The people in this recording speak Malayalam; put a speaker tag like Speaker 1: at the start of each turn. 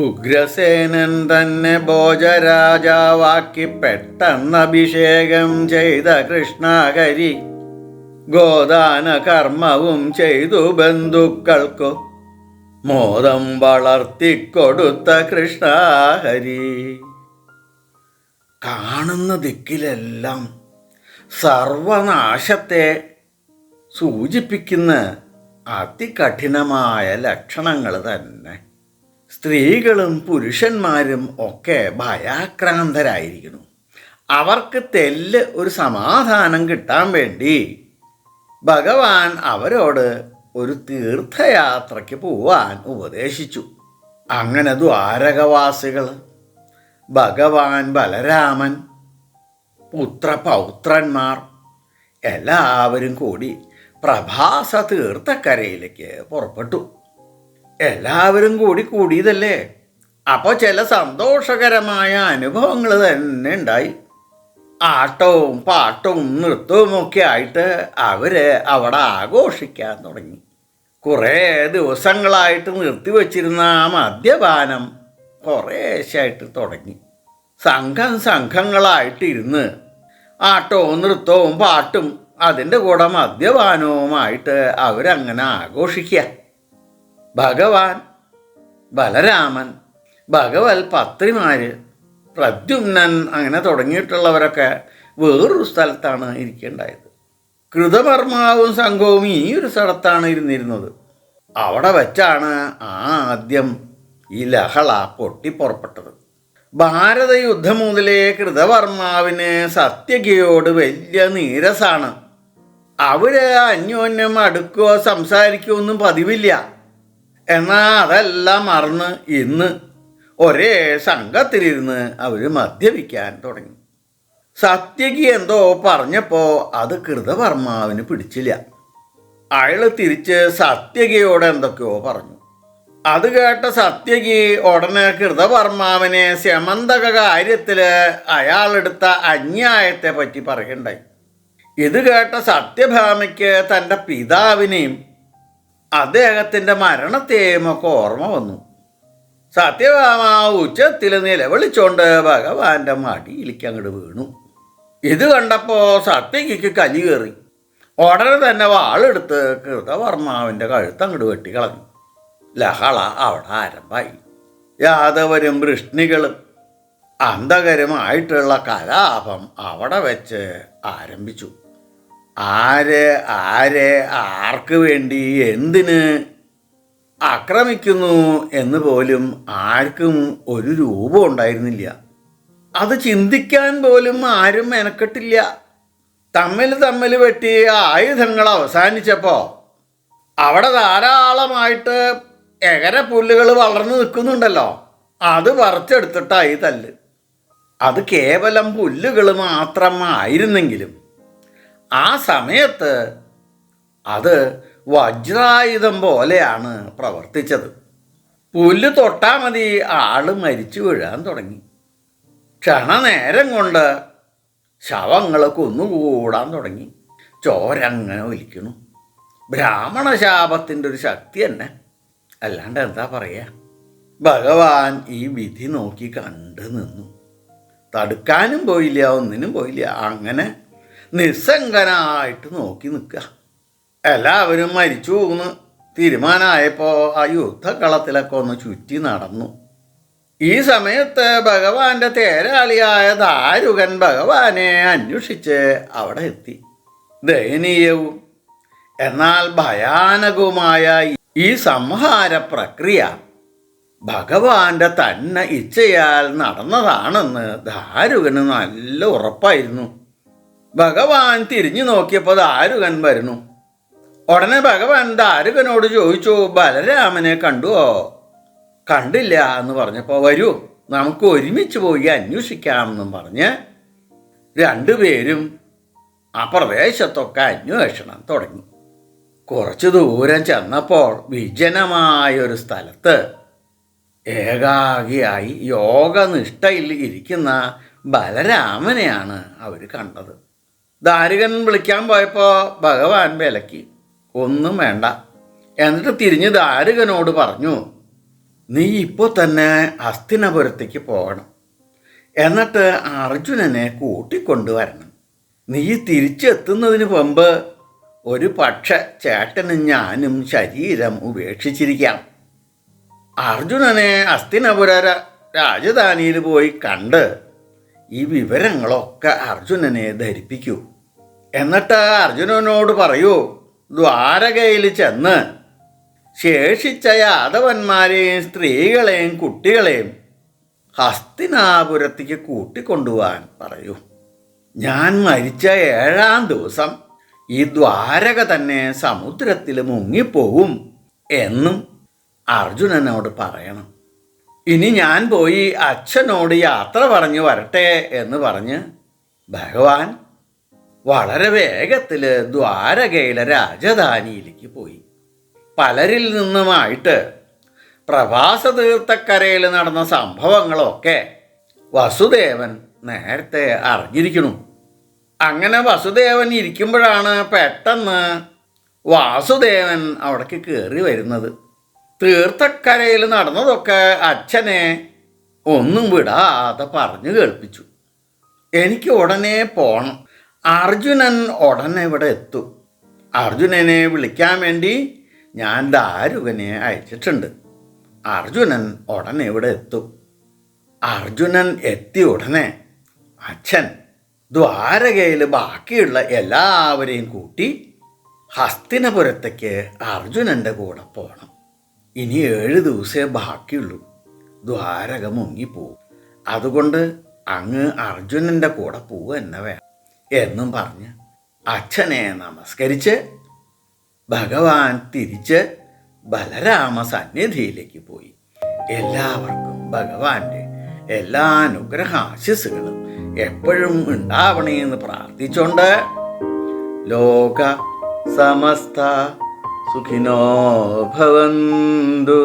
Speaker 1: ഉഗ്രസേനൻ തന്നെ ഭോജരാജാവാക്കി പെട്ടെന്ന് അഭിഷേകം ചെയ്ത കൃഷ്ണഹരി ഗോദാന കർമ്മവും ചെയ്തു ബന്ധുക്കൾക്കു മോദം വളർത്തിക്കൊടുത്ത കൃഷ്ണഹരി. കാണുന്ന ദിക്കിലെല്ലാം സർവനാശത്തെ സൂചിപ്പിക്കുന്ന അതികഠിനമായ ലക്ഷണങ്ങൾ തന്നെ. സ്ത്രീകളും പുരുഷന്മാരും ഒക്കെ ഭയാക്രാന്തരായിരിക്കുന്നു. അവർക്ക് തെല്ല് ഒരു സമാധാനം കിട്ടാൻ വേണ്ടി ഭഗവാൻ അവരോട് ഒരു തീർത്ഥയാത്രയ്ക്ക് പോവാൻ ഉപദേശിച്ചു. അങ്ങനെ ദ്വാരകവാസികൾ ഭഗവാൻ ബലരാമൻ പുത്രപൗത്രന്മാർ എല്ലാവരും കൂടി പ്രഭാസ തീർത്ഥക്കരയിലേക്ക് പുറപ്പെട്ടു. എല്ലാവരും കൂടി കൂടിയതല്ലേ? അപ്പോൾ ചില സന്തോഷകരമായ അനുഭവങ്ങൾ തന്നെ ഉണ്ടായി. ആട്ടവും പാട്ടവും നൃത്തവും ഒക്കെ ആയിട്ട് അവർ അവിടെ ആഘോഷിക്കാൻ തുടങ്ങി. കുറേ ദിവസങ്ങളായിട്ട് നിർത്തിവെച്ചിരുന്ന ആ മദ്യപാനം കുറേശ്ശായിട്ട് തുടങ്ങി. സംഘം സംഘങ്ങളായിട്ടിരുന്ന് ആട്ടവും നൃത്തവും പാട്ടും അതിന്റെ കൂടെ മദ്യപാനവുമായിട്ട് അവരങ്ങനെ ആഘോഷിക്കുക. ഭഗവാൻ ബലരാമൻ ഭഗവത് പത്രിമാർ പ്രദ്യുമ്നൻ അങ്ങനെ തുടങ്ങിയിട്ടുള്ളവരൊക്കെ വേറൊരു സ്ഥലത്താണ് ഇരിക്കേണ്ടായത്. കൃതകർമാവും സംഘവും ഈ ഒരു സ്ഥലത്താണ് ഇരുന്നിരുന്നത്. അവിടെ വെച്ചാണ് ആദ്യം ഈ ലഹള പൊട്ടിപ്പുറപ്പെട്ടത് ഭാരതയുദ്ധം മുതലേ കൃതവർമാവിന് സത്യകയോട് വലിയ നീരസാണ്. അവർ അന്യോന്യം അടുക്കുകയോ സംസാരിക്കുകയോ ഒന്നും പതിവില്ല. എന്നാൽ അതെല്ലാം മറന്ന് ഇന്ന് ഒരേ സംഘത്തിലിരുന്ന് അവർ മദ്യപിക്കാൻ തുടങ്ങി. സത്യകി എന്തോ പറഞ്ഞപ്പോൾ അത് കൃതവർമാവിന് പിടിച്ചില്ല. അയാൾ തിരിച്ച് സത്യകിയോട് എന്തൊക്കെയോ പറഞ്ഞു. അത് കേട്ട സത്യകി ഉടനെ കൃതവർമാവിനെ ശമന്തക കാര്യത്തിൽ അയാളെടുത്ത അന്യായത്തെ പറ്റി പറയണ്ടായി ഇത് കേട്ട സത്യഭാമയ്ക്ക് തന്റെ പിതാവിനെയും അദ്ദേഹത്തിന്റെ മരണത്തെയും ഒക്കെ ഓർമ്മ വന്നു. സത്യഭാമ ഉച്ചത്തിൽ നിലവിളിച്ചോണ്ട് ഭഗവാന്റെ മടിയിലേക്ക് അങ്ങോട്ട് വീണു. ഇത് കണ്ടപ്പോൾ സത്യകിക്ക് കലി കയറി. ഉടനെ തന്നെ വാളെടുത്ത് കൃതവർമാവിന്റെ കഴുത്ത് അങ്ങോട്ട് വെട്ടിക്കളഞ്ഞു. ലഹള അവിടെ ആരംഭമായി. യാദവരും വൃഷ്ണികളും അന്ധകരുമായിട്ടുള്ള കലാപം അവിടെ വെച്ച് ആരംഭിച്ചു. ആര് ആരെ ആർക്ക് വേണ്ടി എന്തിന് ആക്രമിക്കുന്നു എന്ന് പോലും ആർക്കും ഒരു രൂപം ഉണ്ടായിരുന്നില്ല. അത് ചിന്തിക്കാൻ പോലും ആരും മെനക്കെട്ടില്ല. തമ്മിൽ തമ്മിൽ വെട്ടി ആയുധങ്ങൾ അവസാനിച്ചപ്പോൾ അവിടെ ധാരാളമായിട്ട് എകര പുല്ലുകൾ വളർന്നു നിൽക്കുന്നുണ്ടല്ലോ. അത് പറിച്ചെടുത്തിട്ടായി തല്ല്. അത് കേവലം പുല്ലുകൾ മാത്രമായിരുന്നെങ്കിലും ആ സമയത്ത് അത് വജ്രായുധം പോലെയാണ് പ്രവർത്തിച്ചത്. പുല്ല് തൊട്ടാൽ മതി ആൾ മരിച്ചു വീഴാൻ തുടങ്ങി. ക്ഷണനേരം കൊണ്ട് ശവങ്ങൾ കൊന്നുകൂടാൻ തുടങ്ങി. ചോരങ്ങനെ ഒലിക്കണു ബ്രാഹ്മണ ശാപത്തിന്റെ ഒരു ശക്തി തന്നെ. അല്ലാണ്ട് എന്താ പറയുക ഭഗവാൻ ഈ വിധി നോക്കി കണ്ടു നിന്നു. തടുക്കാനും പോയില്ല ഒന്നിനും പോയില്ല അങ്ങനെ നിസ്സംഗനായിട്ട് നോക്കി നിൽക്കുക എല്ലാവരും മരിച്ചു എന്ന് തീരുമാനമായപ്പോൾ ആ യുദ്ധക്കളത്തിലൊക്കെ ഒന്ന് ചുറ്റി നടന്നു. ഈ സമയത്ത് ഭഗവാന്റെ തേരാളിയായ ദാരുകൻ ഭഗവാനെ അന്വേഷിച്ച് അവിടെ എത്തി. ദയനീയവും എന്നാൽ ഭയാനകവുമായ ഈ സംഹാര പ്രക്രിയ ഭഗവാന്റെ തന്നെ ഇച്ഛയാൽ നടന്നതാണെന്ന് ദാരുകന് നല്ല ഉറപ്പായിരുന്നു. ഭഗവാൻ തിരിഞ്ഞു നോക്കിയപ്പോൾ ദാരുകൻ വരുന്നു? ഉടനെ ഭഗവാൻ ദാരുകനോട് ചോദിച്ചു ബലരാമനെ കണ്ടുവോ? കണ്ടില്ല എന്ന് പറഞ്ഞപ്പോൾ വരൂ നമുക്ക് ഒരുമിച്ച് പോയി അന്വേഷിക്കാം എന്നും പറഞ്ഞ് രണ്ടുപേരും ആ പ്രദേശത്തൊക്കെ അന്വേഷണം തുടങ്ങി. കുറച്ചു ദൂരം ചെന്നപ്പോൾ വിജനമായൊരു സ്ഥലത്ത് ഏകാഗിയായി യോഗനിഷ്ഠയിൽ ഇരിക്കുന്ന ബലരാമനെയാണ് അവർ കണ്ടത്. ദാരികൻ വിളിക്കാൻ പോയപ്പോൾ ഭഗവാൻ വിലക്കി. ഒന്നും വേണ്ട. എന്നിട്ട് തിരിഞ്ഞ് ദാരികനോട് പറഞ്ഞു നീ ഇപ്പോൾ തന്നെ ഹസ്തിനപുരത്തേക്ക് പോകണം. എന്നിട്ട് അർജുനനെ കൂട്ടിക്കൊണ്ടുവരണം. നീ തിരിച്ചെത്തുന്നതിന് മുമ്പ് ഒരു പക്ഷെ ചേട്ടനും ഞാനും ശരീരം ഉപേക്ഷിച്ചിരിക്കാം. അർജുനനെ അസ്തിനപുര രാജധാനിയിൽ പോയി കണ്ട് ഈ വിവരങ്ങളൊക്കെ അർജുനനെ ധരിപ്പിക്കൂ. എന്നിട്ട് അർജുനനോട് പറയൂ ദ്വാരകയിൽ ചെന്ന് ശേഷിച്ച യാദവന്മാരെയും സ്ത്രീകളെയും കുട്ടികളെയും ഹസ്തിനാപുരത്തേക്ക് കൂട്ടിക്കൊണ്ടുപോകാൻ പറയൂ. ഞാൻ മരിച്ച ഏഴാം ദിവസം ഈ ദ്വാരക തന്നെ സമുദ്രത്തിൽ മുങ്ങിപ്പോവും എന്നും അർജുനനോട് പറയണം. ഇനി ഞാൻ പോയി അച്ഛനോട് യാത്ര പറഞ്ഞു വരട്ടെ എന്ന് പറഞ്ഞ് ഭഗവാൻ വളരെ വേഗത്തിൽ ദ്വാരകയിലെ രാജധാനിയിലേക്ക് പോയി. പലരിൽ നിന്നുമായിട്ട് പ്രഭാസ തീർത്ഥക്കരയിൽ നടന്ന സംഭവങ്ങളൊക്കെ വസുദേവൻ നേരത്തെ അറിഞ്ഞിരിക്കണു അങ്ങനെ വസുദേവൻ ഇരിക്കുമ്പോഴാണ് പെട്ടെന്ന് വാസുദേവൻ അവിടേക്ക് കയറി വരുന്നത്. തീർത്ഥക്കരയിൽ നടന്നതൊക്കെ അച്ഛനെ ഒന്നും വിടാതെ പറഞ്ഞു കേൾപ്പിച്ചു. എനിക്ക് ഉടനെ പോണം. അർജുനൻ ഉടനെ ഇവിടെ എത്തും. അർജുനനെ വിളിക്കാൻ വേണ്ടി ഞാൻ ദാരുകനെ അയച്ചിട്ടുണ്ട്. അർജുനൻ ഉടനെ ഇവിടെ എത്തും. അർജുനൻ എത്തിയ ഉടനെ അച്ഛൻ ദ്വാരകയിൽ ബാക്കിയുള്ള എല്ലാവരെയും കൂട്ടി ഹസ്തിനപുരത്തേക്ക് അർജുനന്റെ കൂടെ പോകണം ഇനി ഏഴ് ദിവസമേ ബാക്കിയുള്ളൂ. ദ്വാരക മുങ്ങിപ്പോവും. അതുകൊണ്ട് അങ്ങ് അർജുനന്റെ കൂടെ പോവുക തന്നെ വേണം. എന്നും പറഞ്ഞ് അച്ഛനെ നമസ്കരിച്ച് ഭഗവാൻ തിരിച്ച് ബലരാമ സന്നിധിയിലേക്ക് പോയി. എല്ലാവർക്കും ഭഗവാന്റെ എല്ലാ അനുഗ്രഹാശിസുകളും എപ്പോഴും ഉണ്ടാവണേന്ന് പ്രാർത്ഥിച്ചുകൊണ്ട് ലോക സമസ്ത സുഖിനോ ഭവന്തു.